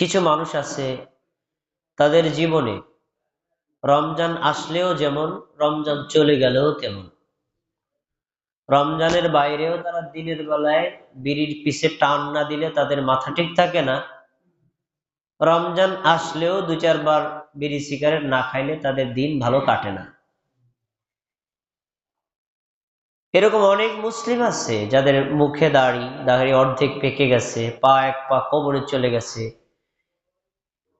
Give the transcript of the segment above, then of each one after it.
কিছু মানুষ আছে তাদের জীবনে রমজান আসলেও যেমন, রমজান চলে গেলেও তেমন। রমজানের বাইরেও তারা দিনের বেলায় বিড়ির পিছে টান না দিলে তাদের মাথা ঠিক থাকে না। রমজান আসলেও দু চারবার বিড়ি সিগারেট না খাইলে তাদের দিন ভালো কাটে না। এরকম অনেক মুসলিম আছে যাদের মুখে দাড়ি দাড়ি অর্ধেক পেকে গেছে, পা এক পা কবরে চলে গেছে।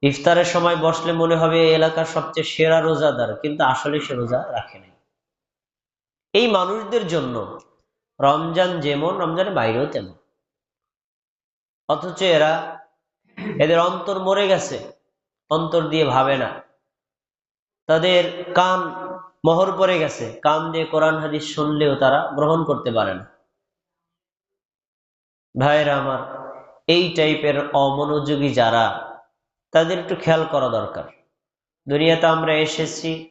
ইফতারের সময় বসলে মনে হবে এলাকার সবচেয়ে সেরা রোজাদার, কিন্তু আসলে সে রোজা রাখে নাই। এই মানুষদের জন্য রমজান যেমন, রমজানের বাইরেও তেমন। অথচ এরা এদের অন্তর মরে গেছে, অন্তর দিয়ে ভাবে না। তাদের কান মহর পড়ে গেছে, কান দিয়ে কোরআন হাদিস শুনলেও তারা গ্রহণ করতে পারে না। ভাইরা আমার, এই টাইপের অমনোযোগী যারা তাদের একটু খেয়াল করা দরকার। দুনিয়াতে আমরা এসেছি,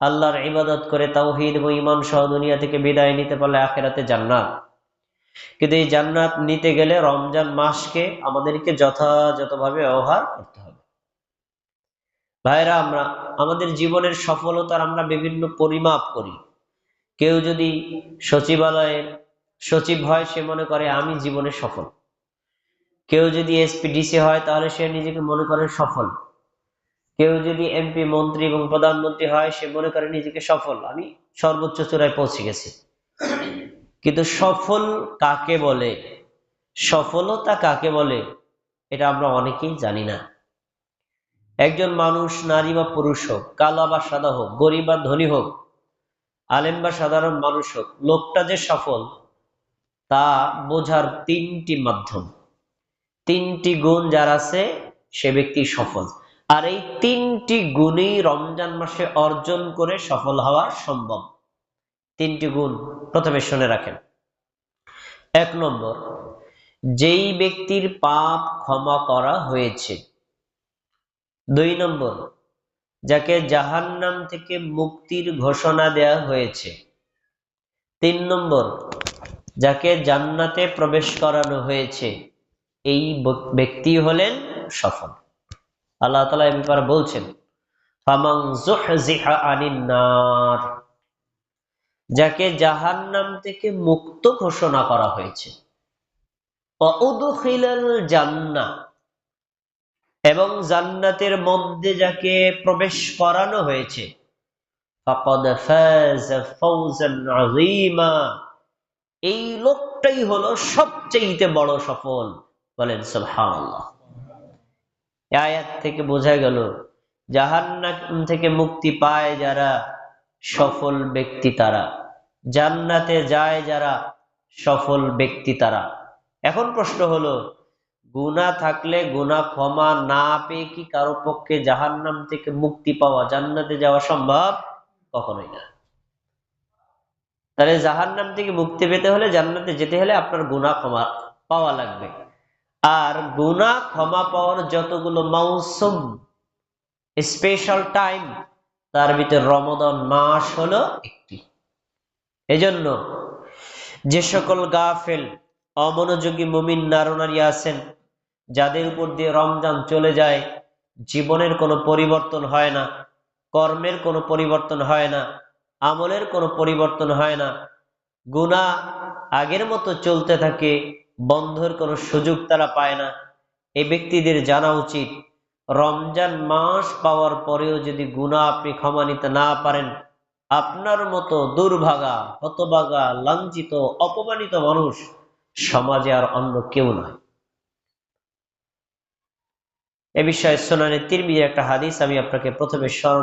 আল্লাহর ইবাদত করে তাওহিদ এবং ইমান সহ দুনিয়া থেকে বিদায় নিতে পারলে আখেরাতে জান্নাত। কিন্তু এই জান্নাত নিতে গেলে রমজান মাসকে আমাদেরকে যথাযথভাবে ব্যবহার করতে হবে। ভাইরা, আমরা, আমাদের জীবনের সফলতার আমরা বিভিন্ন পরিমাপ করি। কেউ যদি সচিবালয়ের সচিব হয়, সে মনে করে, আমি জীবনে সফল। কেউ যদি এসপিডিসি হয়, তাহলে সে নিজেকে মনে করে সফল। কেউ যদি এমপি মন্ত্রী এবং প্রধানমন্ত্রী হয়, সে মনে করে নিজেকে সফল। আমি সর্বোচ্চ চূড়ায় পৌঁছে গেছি। কিন্তু সফল কাকে বলে? সফলতা কাকে বলে? এটা আমরা অনেকেই জানি না। একজন মানুষ নারী বা পুরুষ হোক, কালা বা সাদা হোক, গরিব বা ধনী হোক, আলেম বা সাধারণ মানুষ হোক, লোকটা যে সফল, তা বোঝার তিনটি মাধ্যম। তিনটি গুণ যার আছে, সে ব্যক্তি সফল। আর এই তিনটি গুণই রমজান মাসে অর্জন করে সফল হওয়া সম্ভব। তিনটি গুণ প্রথমে শুনে রাখেন। এক নম্বর, যেই ব্যক্তির পাপ ক্ষমা করা হয়েছে। দুই নম্বর, যাকে জাহান্নাম থেকে মুক্তির ঘোষণা দেয়া হয়েছে। তিন নম্বর, যাকে জান্নাতে প্রবেশ করানো হয়েছে। এই ব্যক্তি হলেন সফল। আল্লাহ তালা এ ব্যাপারে বলছেন যাকে জাহান্নাম থেকে মুক্ত ঘোষণা করা হয়েছে। জান্না এবং জান্নাতের মধ্যে যাকে প্রবেশ করানো হয়েছে। এই লোকটাই হলো সবচেয়ে বড় সফল। বলেন, সুবহানাল্লাহ। আয়াত থেকে বোঝা গেল, জাহান্নাম থেকে মুক্তি পায় যারা সফল ব্যক্তি তারা, জান্নাতে যায় যারা সফল ব্যক্তি তারা। এখন প্রশ্ন হলো গুণা থাকলে গুণা ক্ষমা না পেয়ে কি কারও পক্ষে জাহান্নাম থেকে মুক্তি পাওয়া, জান্নাতে যাওয়া সম্ভব? কখনোই না। তাহলে জাহান্নাম থেকে মুক্তি পেতে হলে জান্নাতে যেতে হলে আপনার গুণা ক্ষমা পাওয়া লাগবে। আর গুণা ক্ষমা পাওয়ার যতগুলো মৌসুম স্পেশাল টাইম তার ভিতরে রমদন মাস হলো একটি। এজন্য যে সকল গাফেল, অমনোযোগী মুমিন নারনারী আছেন, যাদের উপর দিয়ে রমজান চলে যায়, জীবনের কোনো পরিবর্তন হয় না, কর্মের কোনো পরিবর্তন হয় না, আমলের কোনো পরিবর্তন হয় না গুণা আগের মতো চলতে থাকে বন্ধের কোনো সুযোগ তারা পায় না। এই ব্যক্তিদের জানা উচিত, রমজান মাস পাওয়ার পরেও যদি গুণা আপনি ক্ষমা নিতে না পারেন, আপনার মতো দুর্ভাগা, হতভাগা, লাঞ্ছিত, অপমানিত মানুষ সমাজে আর অন্য কেউ নয় এ বিষয়ে সোনানি তিরমিজি একটা হাদিস আমি আপনাকে প্রথমে স্মরণ